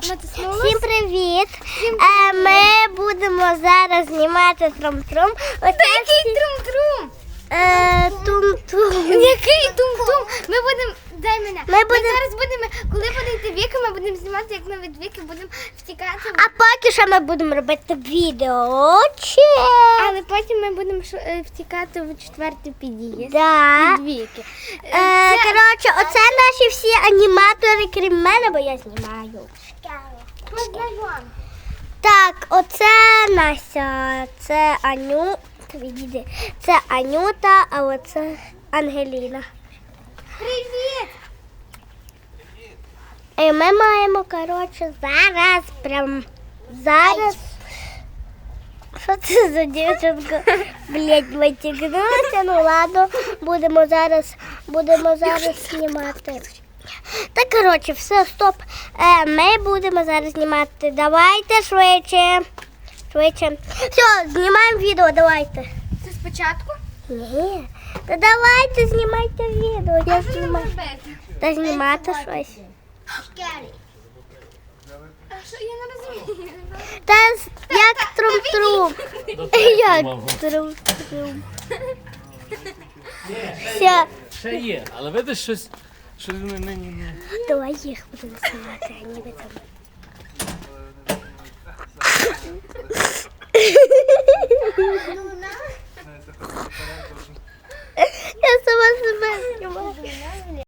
Всім привіт! Е, Ми будемо зараз знімати трум-трум. Який трум-трум? е, тум-тум. Який тум-тум? Ми будемо. Дай мене. Ми будемо- зараз будемо, коли буде йти Віка, ми будемо знімати, як ми від Віки будемо втікати. А поки що ми будемо робити відео. Чи... Але потім ми будемо е, втікати в четвертий під'їзд. Да. Від Віки. Е, Е, це- коротше, оце наші всі аніматори, крім мене, бо я знімаю. Познайом. Так, оце Настя, це Аню. Це Анюта, а оце Ангеліна. Привіт! І ми маємо, коротше, зараз прям зараз. Що це за дівчинка? Блять, витягнулася. Ну ладно, будемо зараз, будемо зараз знімати. Так, коротше, все, стоп. Е, ми будемо зараз знімати. Давайте швидше. Швидше. Все, знімаємо відео, давайте. Це спочатку? Ні. Та давайте знімайте відео. Я знімаю. Та знімати щось. А я не розумію? Та як трум-трум. Як трум-трум. Ще є, але видиш щось, що не, не, не. давай їх будемо знімати, а ніби там.